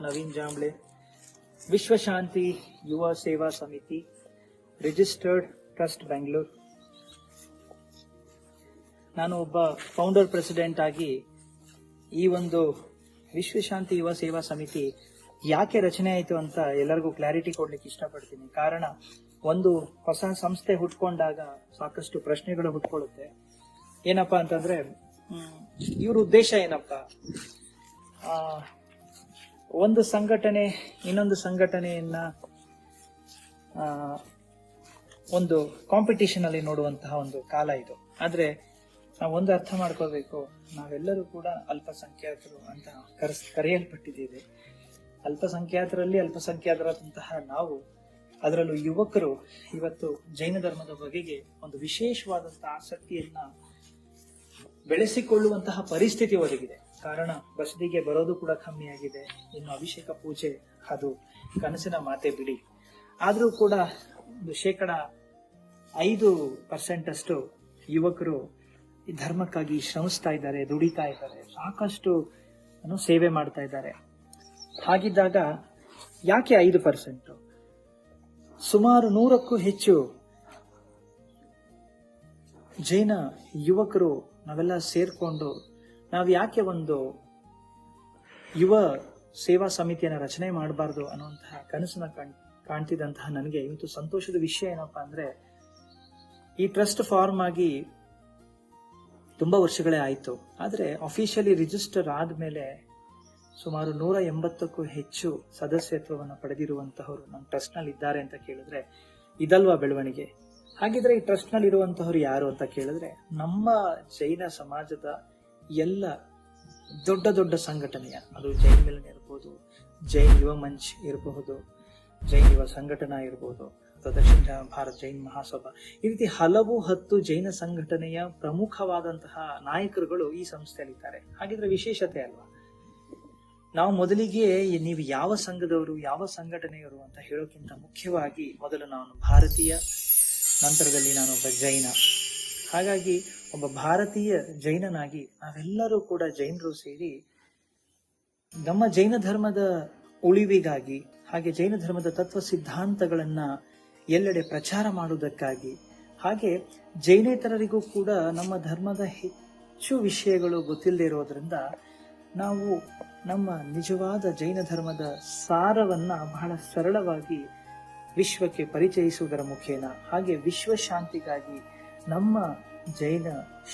ನವೀನ್ ಜಾಂಬ್ಳೆ. ವಿಶ್ವಶಾಂತಿ ಯುವ ಸೇವಾ ಸಮಿತಿ, ರಿಜಿಸ್ಟರ್ಡ್ ಟ್ರಸ್ಟ್ ಬೆಂಗಳೂರು. ನಾನು ಒಬ್ಬ ಫೌಂಡರ್ ಪ್ರೆಸಿಡೆಂಟ್ ಆಗಿ ಈ ಒಂದು ವಿಶ್ವಶಾಂತಿ ಯುವ ಸೇವಾ ಸಮಿತಿ ಯಾಕೆ ರಚನೆ ಆಯಿತು ಅಂತ ಎಲ್ಲರಿಗೂ ಕ್ಲಾರಿಟಿ ಕೊಡ್ಲಿಕ್ಕೆ ಇಷ್ಟಪಡ್ತೀನಿ. ಕಾರಣ, ಒಂದು ಹೊಸ ಸಂಸ್ಥೆ ಹುಟ್ಕೊಂಡಾಗ ಸಾಕಷ್ಟು ಪ್ರಶ್ನೆಗಳು ಹುಟ್ಕೊಳ್ಳುತ್ತೆ. ಏನಪ್ಪಾ ಅಂತಂದ್ರೆ ಇವ್ರ ಉದ್ದೇಶ ಏನಪ್ಪಾ? ಒಂದು ಸಂಘಟನೆ, ಇನ್ನೊಂದು ಸಂಘಟನೆಯನ್ನ ಒಂದು ಕಾಂಪಿಟೇಷನ್ ಅಲ್ಲಿ ನೋಡುವಂತಹ ಒಂದು ಕಾಲ ಇದು. ಆದ್ರೆ ನಾವು ಒಂದು ಅರ್ಥ ಮಾಡ್ಕೋಬೇಕು ನಾವೆಲ್ಲರೂ ಕೂಡ ಅಲ್ಪಸಂಖ್ಯಾತರು ಅಂತ ಕರೆಸ್, ಕರೆಯಲ್ಪಟ್ಟಿದ್ದೇವೆ. ಅಲ್ಪಸಂಖ್ಯಾತರಲ್ಲಿ ಅಲ್ಪಸಂಖ್ಯಾತರಾದಂತಹ ನಾವು, ಅದರಲ್ಲೂ ಯುವಕರು ಇವತ್ತು ಜೈನ ಧರ್ಮದ ಬಗೆಗೆ ಒಂದು ವಿಶೇಷವಾದಂತಹ ಆಸಕ್ತಿಯನ್ನ ಬೆಳೆಸಿಕೊಳ್ಳುವಂತಹ ಪರಿಸ್ಥಿತಿ ಒದಗಿದೆ. ಕಾರಣ ಬಸದಿಗೆ ಬರೋದು ಕೂಡ ಕಮ್ಮಿ ಆಗಿದೆ. ಇನ್ನು ಅಭಿಷೇಕ ಪೂಜೆ, ಅದು ಕನಸಿನ ಮಾತೆ ಬಿಡಿ. ಆದರೂ ಕೂಡ ಒಂದು ಶೇಕಡ ಐದು ಪರ್ಸೆಂಟ್ ಅಷ್ಟು ಯುವಕರು ಈ ಧರ್ಮಕ್ಕಾಗಿ ಶ್ರಮಿಸ್ತಾ ಇದ್ದಾರೆ, ದುಡಿತಾ ಇದ್ದಾರೆ. ಸಾಕಷ್ಟು ಸೇವೆ ಮಾಡ್ತಾ ಇದ್ದಾರೆ. ಹಾಗಿದ್ದಾಗ ಯಾಕೆ ಐದು ಪರ್ಸೆಂಟ್ ಸುಮಾರು ನೂರಕ್ಕೂ ಹೆಚ್ಚು ಜೈನ ಯುವಕರು ನಾವೆಲ್ಲ ಸೇರ್ಕೊಂಡು ನಾವು ಯಾಕೆ ಒಂದು ಯುವ ಸೇವಾ ಸಮಿತಿಯನ್ನು ರಚನೆ ಮಾಡಬಾರ್ದು ಅನ್ನುವಂತಹ ಕನಸನ್ನ ಕಾಣ್- ಕಾಣ್ತಿದ್ದಂತಹ ನನಗೆ ಇವತ್ತು ಸಂತೋಷದ ವಿಷಯ ಏನಪ್ಪಾ ಅಂದ್ರೆ, ಈ ಟ್ರಸ್ಟ್ ಫಾರ್ಮ್ ಆಗಿ ತುಂಬಾ ವರ್ಷಗಳೇ ಆಯಿತು. ಆದ್ರೆ ಅಫಿಷಿಯಲಿ ರಿಜಿಸ್ಟರ್ ಆದ್ಮೇಲೆ ಸುಮಾರು ನೂರ ಎಂಬತ್ತಕ್ಕೂ ಹೆಚ್ಚು ಸದಸ್ಯತ್ವವನ್ನು ಪಡೆದಿರುವಂತಹವರು ನಮ್ಮ ಟ್ರಸ್ಟ್ನಲ್ಲಿ ಇದ್ದಾರೆ ಅಂತ ಕೇಳಿದ್ರೆ, ಇದಲ್ವಾ ಬೆಳವಣಿಗೆ? ಹಾಗಿದ್ರೆ ಈ ಟ್ರಸ್ಟ್ನಲ್ಲಿ ಇರುವಂತಹವ್ರು ಯಾರು ಅಂತ ಕೇಳಿದ್ರೆ, ನಮ್ಮ ಜೈನ ಸಮಾಜದ ಎಲ್ಲ ದೊಡ್ಡ ದೊಡ್ಡ ಸಂಘಟನೆಯ, ಅದು ಜೈನ್ ಮಿಲನ್ ಇರ್ಬೋದು ಜೈನ್ ಯುವ ಮಂಚ್ ಇರಬಹುದು ಜೈನ್ ಯುವ ಸಂಘಟನಾ ಇರಬಹುದು ಅಥವಾ ದಕ್ಷಿಣ ಭಾರತ ಜೈನ್ ಮಹಾಸಭಾ. ಈ ರೀತಿ ಹಲವು ಹತ್ತು ಜೈನ ಸಂಘಟನೆಯ ಪ್ರಮುಖವಾದಂತಹ ನಾಯಕರುಗಳು ಈ ಸಂಸ್ಥೆಯಲ್ಲಿದ್ದಾರೆ. ಹಾಗಿದ್ರೆ ವಿಶೇಷತೆ ಅಲ್ವಾ? ನಾವು ಮೊದಲಿಗೆ ನೀವು ಯಾವ ಸಂಘದವರು, ಯಾವ ಸಂಘಟನೆಯವರು ಅಂತ ಹೇಳೋಕ್ಕಿಂತ ಮುಖ್ಯವಾಗಿ ಮೊದಲು ನಾನು ಭಾರತೀಯ, ನಂತರದಲ್ಲಿ ನಾನೊಬ್ಬ ಜೈನ. ಹಾಗಾಗಿ ಒಬ್ಬ ಭಾರತೀಯ ಜೈನನಾಗಿ ನಾವೆಲ್ಲರೂ ಕೂಡ ಜೈನರು ಸೇರಿ ನಮ್ಮ ಜೈನ ಧರ್ಮದ ಉಳಿವಿಗಾಗಿ ಹಾಗೆ ಜೈನ ಧರ್ಮದ ತತ್ವ ಸಿದ್ಧಾಂತಗಳನ್ನ ಎಲ್ಲೆಡೆ ಪ್ರಚಾರ ಮಾಡುವುದಕ್ಕಾಗಿ, ಹಾಗೆ ಜೈನೇತರರಿಗೂ ಕೂಡ ನಮ್ಮ ಧರ್ಮದ ಹೆಚ್ಚು ವಿಷಯಗಳು ಗೊತ್ತಿಲ್ಲದೆ ಇರೋದ್ರಿಂದ ನಾವು ನಮ್ಮ ನಿಜವಾದ ಜೈನ ಧರ್ಮದ ಸಾರವನ್ನ ಬಹಳ ಸರಳವಾಗಿ ವಿಶ್ವಕ್ಕೆ ಪರಿಚಯಿಸುವುದರ ಮುಖೇನ, ಹಾಗೆ ವಿಶ್ವ ಶಾಂತಿಗಾಗಿ ನಮ್ಮ ಜೈನ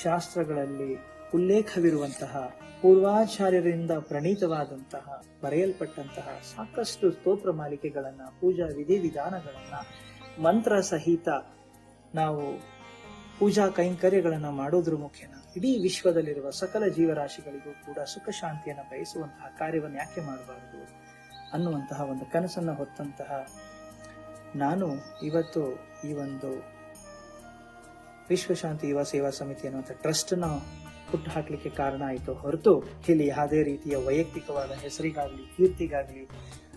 ಶಾಸ್ತ್ರಗಳಲ್ಲಿ ಉಲ್ಲೇಖವಿರುವಂತಹ ಪೂರ್ವಾಚಾರ್ಯರಿಂದ ಪ್ರಣೀತವಾದಂತಹ ಬರೆಯಲ್ಪಟ್ಟಂತಹ ಸಾಕಷ್ಟು ಸ್ತೋತ್ರ ಮಾಲಿಕೆಗಳನ್ನ, ಪೂಜಾ ವಿಧಿ ವಿಧಾನಗಳನ್ನ, ಮಂತ್ರ ಸಹಿತ ನಾವು ಪೂಜಾ ಕೈಂಕರ್ಯಗಳನ್ನ ಮಾಡೋದ್ರ ಮುಖೇನ ಇಡೀ ವಿಶ್ವದಲ್ಲಿರುವ ಸಕಲ ಜೀವರಾಶಿಗಳಿಗೂ ಕೂಡ ಸುಖ ಶಾಂತಿಯನ್ನ ಬಯಸುವಂತಹ ಕಾರ್ಯವನ್ನು ಯಾಕೆ ಮಾಡಬಾರದು ಅನ್ನುವಂತಹ ಒಂದು ಕನಸನ್ನ ಹೊತ್ತಂತಹ ನಾನು ಇವತ್ತು ಈ ಒಂದು ವಿಶ್ವಶಾಂತಿ ಯುವ ಸೇವಾ ಸಮಿತಿ ಅನ್ನುವಂಥ ಟ್ರಸ್ಟ್ನ ಹುಟ್ಟು ಹಾಕ್ಲಿಕ್ಕೆ ಕಾರಣ ಆಯಿತು ಹೊರತು ಇಲ್ಲಿ ಯಾವುದೇ ರೀತಿಯ ವೈಯಕ್ತಿಕವಾದ ಹೆಸರಿಗಾಗಲಿ, ಕೀರ್ತಿಗಾಗಲಿ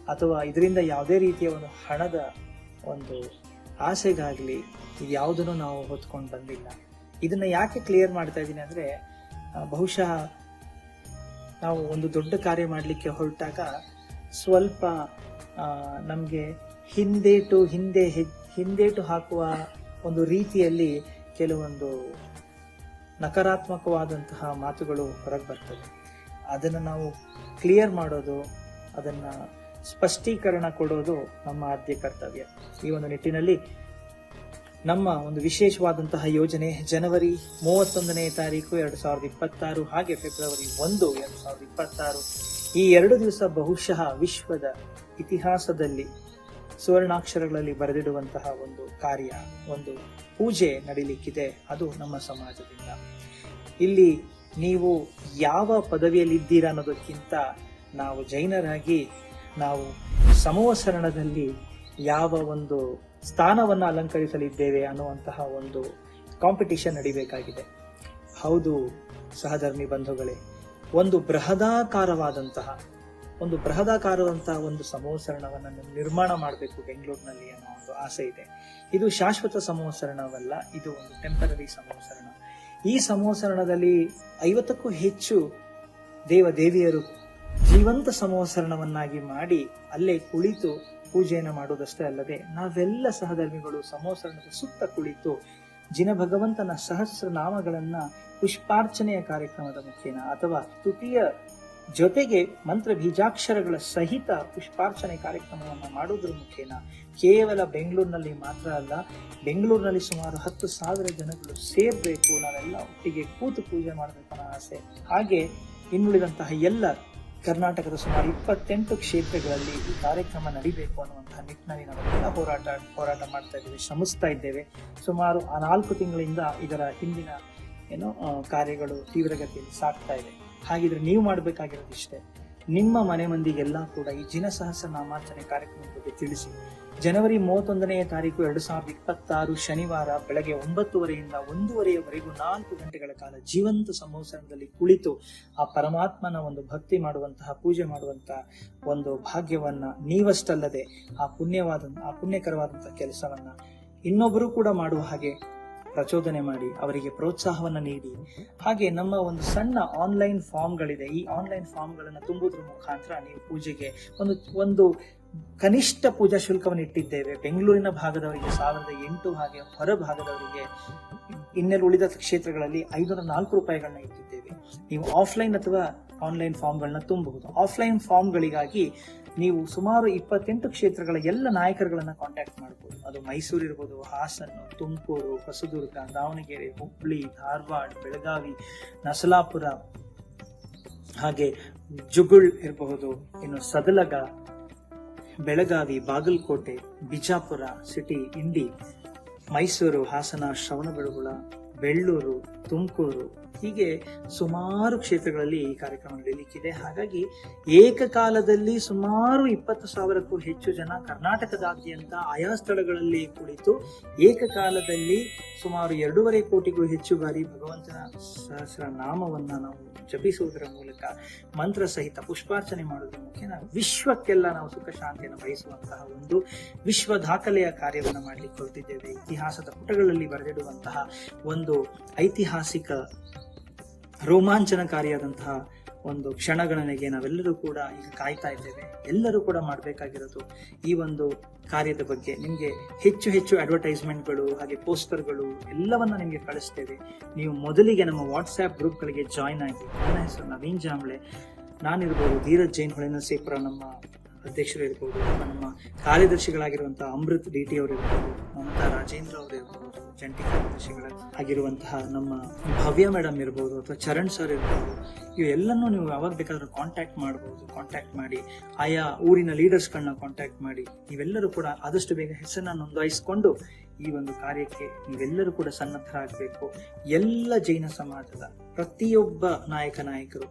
ಅಥವಾ ಇದರಿಂದ ಯಾವುದೇ ರೀತಿಯ ಒಂದು ಹಣದ ಒಂದು ಆಸೆಗಾಗಲಿ ಯಾವುದನ್ನು ನಾವು ಹೊತ್ಕೊಂಡು ಬಂದಿಲ್ಲ. ಇದನ್ನ ಯಾಕೆ ಕ್ಲಿಯರ್ ಮಾಡ್ತಾ ಇದ್ದೀನಿ ಅಂದ್ರೆ ಬಹುಶಃ ನಾವು ಒಂದು ದೊಡ್ಡ ಕಾರ್ಯ ಮಾಡಲಿಕ್ಕೆ ಹೊರಟಾಗ ಸ್ವಲ್ಪ ನಮಗೆ ಹಿಂದೇಟು ಹಿಂದೆ ಹಿಂದೇಟು ಹಾಕುವ ಒಂದು ರೀತಿಯಲ್ಲಿ ಕೆಲವೊಂದು ನಕಾರಾತ್ಮಕವಾದಂತಹ ಮಾತುಗಳು ಹೊರಗೆ ಬರ್ತವೆ. ಅದನ್ನು ನಾವು ಕ್ಲಿಯರ್ ಮಾಡೋದು, ಅದನ್ನು ಸ್ಪಷ್ಟೀಕರಣ ಕೊಡೋದು ನಮ್ಮ ಆದ್ಯ ಕರ್ತವ್ಯ. ಈ ಒಂದು ನಿಟ್ಟಿನಲ್ಲಿ ನಮ್ಮ ಒಂದು ವಿಶೇಷವಾದಂತಹ ಯೋಜನೆ ಜನವರಿ ಮೂವತ್ತೊಂದನೇ ತಾರೀಕು ಎರಡು ಸಾವಿರದ ಇಪ್ಪತ್ತಾರು ಹಾಗೆ ಫೆಬ್ರವರಿ ಒಂದು ಎರಡು ಸಾವಿರದ ಇಪ್ಪತ್ತಾರು ಈ ಎರಡು ದಿವಸ ಬಹುಶಃ ವಿಶ್ವದ ಇತಿಹಾಸದಲ್ಲಿ ಸುವರ್ಣಾಕ್ಷರಗಳಲ್ಲಿ ಬರೆದಿಡುವಂತಹ ಒಂದು ಕಾರ್ಯ, ಒಂದು ಪೂಜೆ ನಡೀಲಿಕ್ಕಿದೆ. ಅದು ನಮ್ಮ ಸಮಾಜದಿಂದ. ಇಲ್ಲಿ ನೀವು ಯಾವ ಪದವಿಯಲ್ಲಿದ್ದೀರಾ ಅನ್ನೋದಕ್ಕಿಂತ ನಾವು ಜೈನರಾಗಿ, ನಾವು ಸಮವಸರಣದಲ್ಲಿ ಯಾವ ಒಂದು ಸ್ಥಾನವನ್ನು ಅಲಂಕರಿಸಲಿದ್ದೇವೆ ಅನ್ನುವಂತಹ ಒಂದು ಕಾಂಪಿಟಿಷನ್ ನಡಿಬೇಕಾಗಿದೆ. ಹೌದು ಸಹಧರ್ಮಿ ಬಂಧುಗಳೇ, ಒಂದು ಬೃಹದಾಕಾರವಾದಂತಹ ಒಂದು ಬೃಹದಾಕಾರದಂತಹ ಒಂದು ಸಮೋಸರಣವನ್ನು ನಿರ್ಮಾಣ ಮಾಡಬೇಕು ಬೆಂಗಳೂರಿನಲ್ಲಿ ಅನ್ನೋ ಒಂದು ಆಸೆ ಇದೆ. ಇದು ಶಾಶ್ವತ ಸಮೋಸರಣವಲ್ಲ, ಇದು ಒಂದು ಟೆಂಪರರಿ ಸಮೋಸರಣ. ಈ ಸಮೋಸರಣದಲ್ಲಿ ಐವತ್ತಕ್ಕೂ ಹೆಚ್ಚು ದೇವ ದೇವಿಯರು ಜೀವಂತ ಸಮೋಸರಣವನ್ನಾಗಿ ಮಾಡಿ ಅಲ್ಲೇ ಕುಳಿತು ಪೂಜೆಯನ್ನು ಮಾಡುವುದಷ್ಟೇ ಅಲ್ಲದೆ ನಾವೆಲ್ಲ ಸಹಧರ್ಮಿಗಳು ಸಮೋಸರಣದ ಸುತ್ತ ಕುಳಿತು ಜಿನ ಭಗವಂತನ ಸಹಸ್ರ ನಾಮಗಳನ್ನ ಪುಷ್ಪಾರ್ಚನೆಯ ಕಾರ್ಯಕ್ರಮದ ಮುಖೇನ ಅಥವಾ ತುತಿಯ ಜೊತೆಗೆ ಮಂತ್ರ ಬೀಜಾಕ್ಷರಗಳ ಸಹಿತ ಪುಷ್ಪಾರ್ಚನೆ ಕಾರ್ಯಕ್ರಮವನ್ನು ಮಾಡುವುದರ ಮುಖೇನ ಕೇವಲ ಬೆಂಗಳೂರಿನಲ್ಲಿ ಮಾತ್ರ ಅಲ್ಲ, ಬೆಂಗಳೂರಿನಲ್ಲಿ ಸುಮಾರು ಹತ್ತು ಸಾವಿರ ಜನಗಳು ಸೇರಬೇಕು, ನಾವೆಲ್ಲ ಒಟ್ಟಿಗೆ ಕೂತು ಪೂಜೆ ಮಾಡಬೇಕು ಅನ್ನೋ ಆಸೆ. ಹಾಗೆ ಇನ್ನುಳಿದಂತಹ ಎಲ್ಲ ಕರ್ನಾಟಕದ ಸುಮಾರು ಇಪ್ಪತ್ತೆಂಟು ಕ್ಷೇತ್ರಗಳಲ್ಲಿ ಈ ಕಾರ್ಯಕ್ರಮ ನಡಿಬೇಕು ಅನ್ನುವಂತಹ ನಿಟ್ಟಿನಲ್ಲಿ ನಾವೆಲ್ಲ ಹೋರಾಟ ಹೋರಾಟ ಮಾಡ್ತಾ ಇದ್ದೇವೆ, ಶ್ರಮಿಸ್ತಾ ಇದ್ದೇವೆ. ಸುಮಾರು ಆ ನಾಲ್ಕು ತಿಂಗಳಿಂದ ಇದರ ಹಿಂದಿನ, ಏನೋ ಕಾರ್ಯಗಳು ತೀವ್ರಗತಿಯಲ್ಲಿ ಸಾಗ್ತಾ ಇದೆ ಹಾಗಿದ್ರೆ ನೀವು ಮಾಡಬೇಕಾಗಿರೋದು ಇಷ್ಟೇ. ನಿಮ್ಮ ಮನೆ ಮಂದಿಗೆಲ್ಲ ಕೂಡ ಈ ಜಿನ ಸಹಸ್ರ ನಾಮಾರ್ಚನೆ ಕಾರ್ಯಕ್ರಮದ ಬಗ್ಗೆ ತಿಳಿಸಿ. ಜನವರಿ ಮೂವತ್ತೊಂದನೆಯ ತಾರೀಕು ಎರಡು ಸಾವಿರದ ಇಪ್ಪತ್ತಾರು ಶನಿವಾರ ಬೆಳಗ್ಗೆ ಒಂಬತ್ತುವರೆಯಿಂದ ಒಂದೂವರೆಯವರೆಗೂ ನಾಲ್ಕು ಗಂಟೆಗಳ ಕಾಲ ಜೀವಂತ ಸಂವತ್ಸರದಲ್ಲಿ ಕುಳಿತು ಆ ಪರಮಾತ್ಮನ ಒಂದು ಭಕ್ತಿ ಮಾಡುವಂತಹ ಪೂಜೆ ಮಾಡುವಂತಹ ಒಂದು ಭಾಗ್ಯವನ್ನ ನೀವಷ್ಟಲ್ಲದೆ ಆ ಪುಣ್ಯವಾದ, ಆ ಪುಣ್ಯಕರವಾದಂತಹ ಕೆಲಸವನ್ನ ಇನ್ನೊಬ್ಬರು ಕೂಡ ಮಾಡುವ ಹಾಗೆ ಪ್ರಚೋದನೆ ಮಾಡಿ ಅವರಿಗೆ ಪ್ರೋತ್ಸಾಹವನ್ನು ನೀಡಿ. ಹಾಗೆ ನಮ್ಮ ಒಂದು ಸಣ್ಣ ಆನ್ಲೈನ್ ಫಾರ್ಮ್ಗಳಿದೆ ಈ ಆನ್ಲೈನ್ ಫಾರ್ಮ್ಗಳನ್ನು ತುಂಬುವುದ್ರ ಮುಖಾಂತರ ನೀವು ಪೂಜೆಗೆ ಒಂದು ಒಂದು ಕನಿಷ್ಠ ಪೂಜಾ ಶುಲ್ಕವನ್ನು ಇಟ್ಟಿದ್ದೇವೆ. ಬೆಂಗಳೂರಿನ ಭಾಗದವರಿಗೆ ಸಾವಿರದ ಎಂಟು ಹಾಗೆ ಹೊರ ಭಾಗದವರಿಗೆ ಇನ್ನೆಲ್ಲ ಉಳಿದ ಕ್ಷೇತ್ರಗಳಲ್ಲಿ ಐನೂರ ನಾಲ್ಕು ರೂಪಾಯಿಗಳನ್ನ ಇಟ್ಟಿದ್ದೇವೆ. ನೀವು ಆಫ್ಲೈನ್ ಅಥವಾ ಆನ್ಲೈನ್ ಫಾರ್ಮ್ಗಳನ್ನ ತುಂಬಬಹುದು. ಆಫ್ಲೈನ್ ಫಾರ್ಮ್ಗಳಿಗಾಗಿ ನೀವು ಸುಮಾರು ಇಪ್ಪತ್ತೆಂಟು ಕ್ಷೇತ್ರಗಳ ಎಲ್ಲ ನಾಯಕರುಗಳನ್ನ ಕಾಂಟ್ಯಾಕ್ಟ್ ಮಾಡ್ಬೋದು. ಅದು ಮೈಸೂರು ಇರ್ಬೋದು, ಹಾಸನ, ತುಮಕೂರು, ಹೊಸದುರ್ಗ, ದಾವಣಗೆರೆ, ಹುಬ್ಳಿ, ಧಾರವಾಡ, ಬೆಳಗಾವಿ ನಸಲಾಪುರ ಹಾಗೆ ಜುಗುಳ್ ಇರಬಹುದು, ಇನ್ನು ಸದಲಗ, ಬೆಳಗಾವಿ, ಬಾಗಲಕೋಟೆ, ಬಿಜಾಪುರ, ಸಿಟಿ, ಇಂಡಿ, ಮೈಸೂರು, ಹಾಸನ, ಶ್ರವಣಬೆಳಗೊಳ ಬೆಳ್ಳೂರು, ತುಮಕೂರು ಹೀಗೆ ಸುಮಾರು ಕ್ಷೇತ್ರಗಳಲ್ಲಿ ಈ ಕಾರ್ಯಕ್ರಮ ನಡೀಲಿಕ್ಕಿದೆ. ಹಾಗಾಗಿ ಏಕಕಾಲದಲ್ಲಿ ಸುಮಾರು ಇಪ್ಪತ್ತು ಸಾವಿರಕ್ಕೂ ಹೆಚ್ಚು ಜನ ಕರ್ನಾಟಕದಾದ್ಯಂತ ಆಯಾ ಸ್ಥಳಗಳಲ್ಲಿ ಕುಳಿತು ಏಕಕಾಲದಲ್ಲಿ ಸುಮಾರು ಎರಡೂವರೆ ಕೋಟಿಗೂ ಹೆಚ್ಚು ಬಾರಿ ಭಗವಂತನ ಸಹಸ್ರ ನಾಮವನ್ನು ನಾವು ಜಪಿಸುವುದರ ಮೂಲಕ ಮಂತ್ರ ಸಹಿತ ಪುಷ್ಪಾರ್ಚನೆ ಮಾಡುವುದರ ಮುಖೇನ ವಿಶ್ವಕ್ಕೆಲ್ಲ ನಾವು ಸುಖ ಶಾಂತಿಯನ್ನು ಬಯಸುವಂತಹ ಒಂದು ವಿಶ್ವ ದಾಖಲೆಯ ಕಾರ್ಯವನ್ನು ಮಾಡಲಿಕ್ಕೆ ಹೊರಟಿದ್ದೇವೆ. ಇತಿಹಾಸದ ಪುಟಗಳಲ್ಲಿ ಬರೆದಿಡುವಂತಹ ಒಂದು ಐತಿಹಾಸಿಕ ರೋಮಾಂಚನಕಾರಿಯಾದಂತಹ ಒಂದು ಕ್ಷಣಗಣನೆಗೆ ನಾವೆಲ್ಲರೂ ಕೂಡ ಈಗ ಕಾಯ್ತಾ ಇದ್ದೇವೆ. ಎಲ್ಲರೂ ಕೂಡ ಮಾಡಬೇಕಾಗಿರೋದು ಈ ಒಂದು ಕಾರ್ಯದ ಬಗ್ಗೆ. ನಿಮಗೆ ಹೆಚ್ಚು ಹೆಚ್ಚು ಅಡ್ವರ್ಟೈಸ್ಮೆಂಟ್ಗಳು ಹಾಗೆ ಪೋಸ್ಟರ್ಗಳು ಎಲ್ಲವನ್ನ ನಿಮಗೆ ಕಳಿಸ್ತೇವೆ. ನೀವು ಮೊದಲಿಗೆ ನಮ್ಮ ವಾಟ್ಸ್ಆ್ಯಪ್ ಗ್ರೂಪ್ಗಳಿಗೆ ಜಾಯ್ನ್ ಆಗಿ. ನನ್ನ ಹೆಸರು ನವೀನ್ ಜಾಂಬ್ಳೆ. ನಾನಿರ್ಬೋದು ಧೀರಜ್ ಜೈನ್ ಹೊಳೆನರಸೀಪುರ, ನಮ್ಮ ಅಧ್ಯಕ್ಷರು ಇರ್ಬೋದು ನಮ್ಮ ಕಾರ್ಯದರ್ಶಿಗಳಾಗಿರುವಂತಹ ಅಮೃತ್ ಡಿ ಟಿ ಅವರು ಇರ್ಬೋದು ಮಮತಾ ರಾಜೇಂದ್ರ ಅವರು ಇರ್ಬೋದು ಜಂಟಿ ಕಾರ್ಯದರ್ಶಿಗಳ ಆಗಿರುವಂತಹ ನಮ್ಮ ಭವ್ಯ ಮೇಡಮ್ ಇರ್ಬೋದು, ಅಥವಾ ಚರಣ್ ಸರ್ ಇರ್ಬೋದು, ಇವೆಲ್ಲನೂ ನೀವು ಯಾವಾಗ ಬೇಕಾದರೂ ಕಾಂಟ್ಯಾಕ್ಟ್ ಮಾಡ್ಬೋದು. ಕಾಂಟ್ಯಾಕ್ಟ್ ಮಾಡಿ, ಆಯಾ ಊರಿನ ಲೀಡರ್ಸ್ಗಳನ್ನ ಕಾಂಟ್ಯಾಕ್ಟ್ ಮಾಡಿ, ನೀವೆಲ್ಲರೂ ಕೂಡ ಆದಷ್ಟು ಬೇಗ ಹೆಸರನ್ನ ನೋಂದಾಯಿಸಿಕೊಂಡು ಈ ಒಂದು ಕಾರ್ಯಕ್ಕೆ ನೀವೆಲ್ಲರೂ ಕೂಡ ಸನ್ನದ್ಧರಾಗಬೇಕು. ಎಲ್ಲ ಜೈನ ಸಮಾಜದ ಪ್ರತಿಯೊಬ್ಬ ನಾಯಕ ನಾಯಕರು,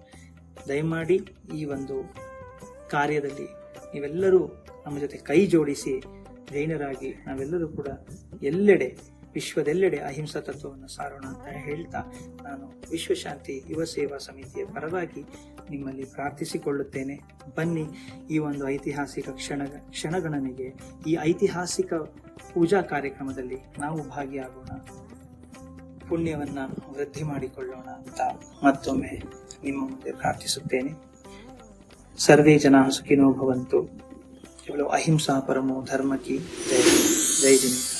ದಯಮಾಡಿ ಈ ಒಂದು ಕಾರ್ಯದಲ್ಲಿ ನೀವೆಲ್ಲರೂ ನಮ್ಮ ಜೊತೆ ಕೈ ಜೋಡಿಸಿ ಜೈನರಾಗಿ ನಾವೆಲ್ಲರೂ ಕೂಡ ಎಲ್ಲೆಡೆ, ವಿಶ್ವದೆಲ್ಲೆಡೆ ಅಹಿಂಸಾ ತತ್ವವನ್ನು ಸಾರೋಣ ಅಂತ ಹೇಳ್ತಾ ನಾನು ವಿಶ್ವಶಾಂತಿ ಯುವ ಸೇವಾ ಸಮಿತಿಯ ಪರವಾಗಿ ನಿಮ್ಮಲ್ಲಿ ಪ್ರಾರ್ಥಿಸಿಕೊಳ್ಳುತ್ತೇನೆ. ಬನ್ನಿ ಈ ಒಂದು ಐತಿಹಾಸಿಕ ಕ್ಷಣ, ಕ್ಷಣಗಣನೆಗೆ ಈ ಐತಿಹಾಸಿಕ ಪೂಜಾ ಕಾರ್ಯಕ್ರಮದಲ್ಲಿ ನಾವು ಭಾಗಿಯಾಗೋಣ. ಪುಣ್ಯವನ್ನು ವೃದ್ಧಿ ಮಾಡಿಕೊಳ್ಳೋಣ ಅಂತ ಮತ್ತೊಮ್ಮೆ ನಿಮ್ಮ ಮುಂದೆ ಪ್ರಾರ್ಥಿಸುತ್ತೇನೆ. సర్వే జనా సుఖినో భవంతు. కేవలం అహింసా పరమో ధర్మకి జై. జై దినేష్